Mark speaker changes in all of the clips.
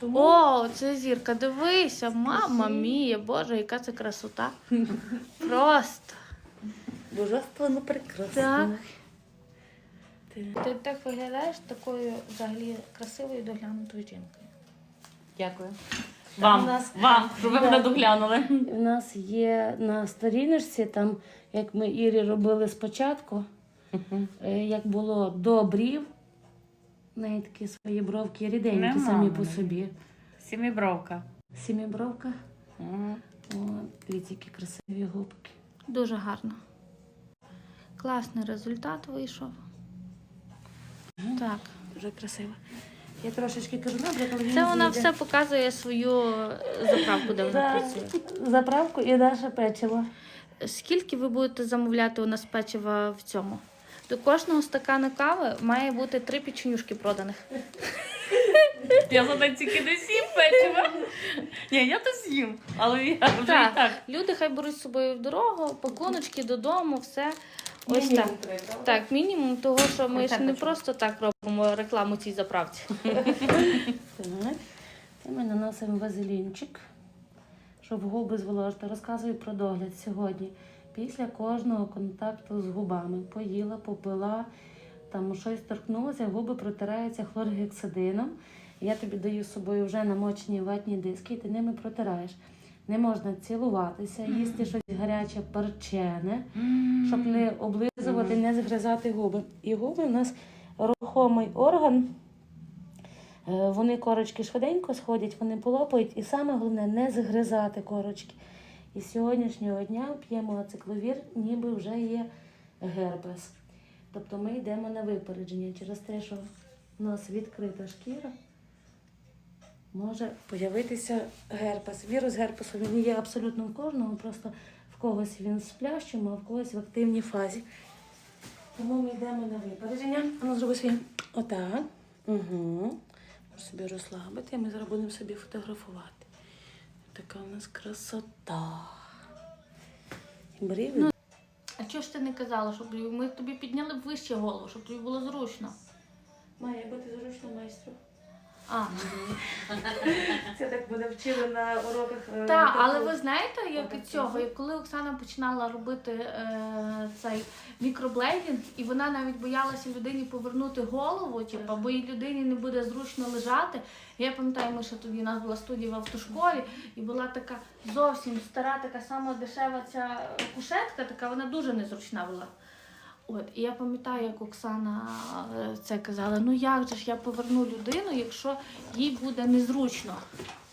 Speaker 1: тому
Speaker 2: О, це зірка, дивися, мама мія, боже, яка це красота. Просто.
Speaker 1: божественно прекрасно.
Speaker 2: Так.
Speaker 1: Ти-
Speaker 2: так виглядаєш такою взагалі красивою доглянутою жінкою.
Speaker 3: Дякую.
Speaker 1: У
Speaker 3: Вам,
Speaker 1: нас-
Speaker 3: вам, щоб ви мене доглянули.
Speaker 1: У нас є на сторіночці, там, як ми Ірі робили спочатку, е, як було до брів, в неї такі свої бровки ріденькі
Speaker 3: Нема
Speaker 1: самі по
Speaker 3: мене.
Speaker 1: собі.
Speaker 3: Сімібровка.
Speaker 1: Сімібровка. О, дивіться, які красиві губки.
Speaker 2: Дуже гарно. Класний результат вийшов. Так.
Speaker 1: Дуже красиво. Я трошечки кажу, добре, коли він
Speaker 2: Це вона
Speaker 1: зійде.
Speaker 2: все показує свою заправку, де вона
Speaker 1: Да,
Speaker 2: працює.
Speaker 1: Заправку і наше печиво.
Speaker 2: Скільки ви будете замовляти у нас печива в цьому? До кожного стакану кави має бути три печенюшки проданих.
Speaker 3: Я за тільки не сім печива. Ні, я то з'їм, але я вже і
Speaker 2: Так,
Speaker 3: так.
Speaker 2: люди хай беруть з собою в дорогу, пакуночки додому, все. Ось
Speaker 1: Мінімум
Speaker 2: так.
Speaker 1: три, так?
Speaker 2: Так, мінімум того, що ми ж не
Speaker 3: Контенточок.
Speaker 2: просто так робимо рекламу цій заправці.
Speaker 1: Так. Ми наносимо вазелінчик, щоб губи зволожити. Розказую про догляд сьогодні. Після кожного контакту з губами поїла, попила, там щось торкнулося, губи протираються хлоргексидином. Я тобі даю з собою вже намочені ватні диски, і ти ними протираєш. Не можна цілуватися, їсти щось гаряче, парчене, щоб не облизувати, не згризати губи. І губи у нас рухомий орган. Е, Вони корочки швиденько сходять, вони полопають, і саме головне не згризати корочки. І з сьогоднішнього дня п'ємо ацикловір, ніби вже є герпес. Тобто ми йдемо на випередження через те, що у нас відкрита шкіра. Може появитися герпес. Вірус герпесу він є абсолютно в кожного, просто в когось він з а в когось в активній фазі. Тому ми йдемо на випередження. А ну зроби свій. Отак. Угу. Можеш собі розслабити, і ми зараз будемо собі фотографувати. Така у нас красота. Бери,
Speaker 2: Ну, А чого ж ти не казала, щоб ми тобі підняли б вище голову, щоб тобі було зручно?
Speaker 1: має бути зручно майстру.
Speaker 2: А,
Speaker 1: Це так буде вчили на уроках. е,
Speaker 2: так, але ви знаєте, як і цього, як коли Оксана починала робити е, цей мікроблейдинг, і вона навіть боялася людині повернути голову, типу, бо їй людині не буде зручно лежати. Я пам'ятаю, ми ще тоді у нас була студія в автошколі, і була така зовсім стара, така сама дешева ця кушетка, така вона дуже незручна була. От, і я пам'ятаю, як Оксана е, це казала: ну як же ж я поверну людину, якщо їй буде незручно.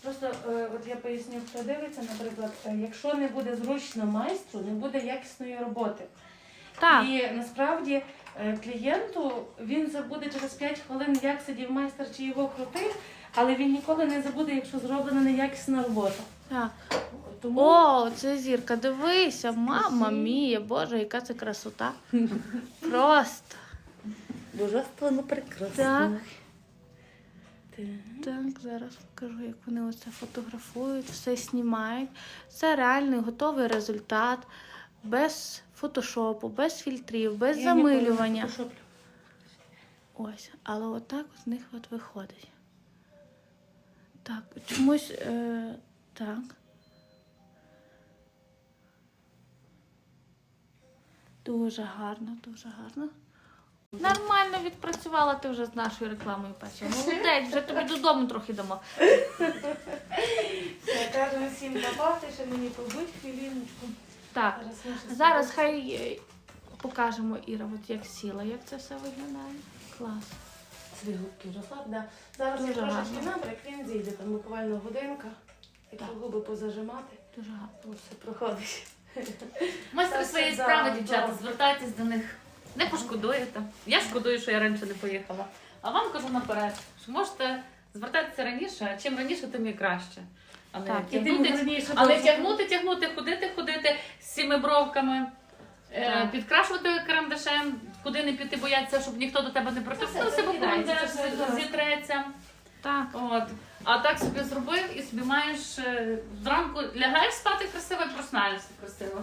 Speaker 1: Просто е, от я поясню, хто дивиться, наприклад, е, якщо не буде зручно майстру, не буде якісної роботи.
Speaker 2: Так.
Speaker 1: І насправді клієнту він забуде через 5 хвилин, як сидів майстер чи його крутив, але він ніколи не забуде, якщо зроблена неякісна робота.
Speaker 2: Так.
Speaker 1: Тому
Speaker 2: О, це зірка, дивися, мама мія, боже, яка це красота. Просто.
Speaker 1: божественно прекрасно.
Speaker 2: Так.
Speaker 1: Так.
Speaker 2: Зараз покажу, як вони оце фотографують, все знімають. Це реальний готовий результат, без фотошопу, без фільтрів, без
Speaker 1: Я не
Speaker 2: замилювання. Ось, але отак з них от виходить. Так, чомусь е, так. Дуже гарно, дуже гарно. Нормально відпрацювала ти вже з нашою рекламою печива. Молодець, вже тобі додому трохи дамо.
Speaker 1: Кажу всім папати, що мені побудь хвилиночку.
Speaker 2: Так,
Speaker 1: Зараз
Speaker 2: хай е, покажемо Іра, от як сіла, як це все виглядає. Клас.
Speaker 1: Свої губки розслаб, да. Зараз
Speaker 2: Дуже
Speaker 1: я трошечки
Speaker 2: гарно.
Speaker 1: він зійде, там буквально годинка. Якщо
Speaker 2: Так.
Speaker 1: губи позажимати,
Speaker 2: Дуже гарно.
Speaker 1: то все проходить.
Speaker 3: Майстри
Speaker 1: да,
Speaker 3: справи, дівчата, звертайтесь до них. Не пошкодуєте. Я шкодую, що я раніше не поїхала. А вам кажу наперед, що можете звертатися раніше, а чим раніше, тим і краще. А не
Speaker 2: Так,
Speaker 1: І тим
Speaker 3: тягнути,
Speaker 1: гарніше
Speaker 3: але тягнути, тягнути, ходити, ходити з цими бровками. Е,
Speaker 2: Так.
Speaker 3: підкрашувати карандашем, куди не піти, бояться, щоб ніхто до тебе не притиснувся, бо карандаш
Speaker 1: це все зараз.
Speaker 3: зітреться.
Speaker 2: Так.
Speaker 3: От. А так собі зробив і собі маєш е, зранку лягаєш спати красиво і просинаєшся красиво.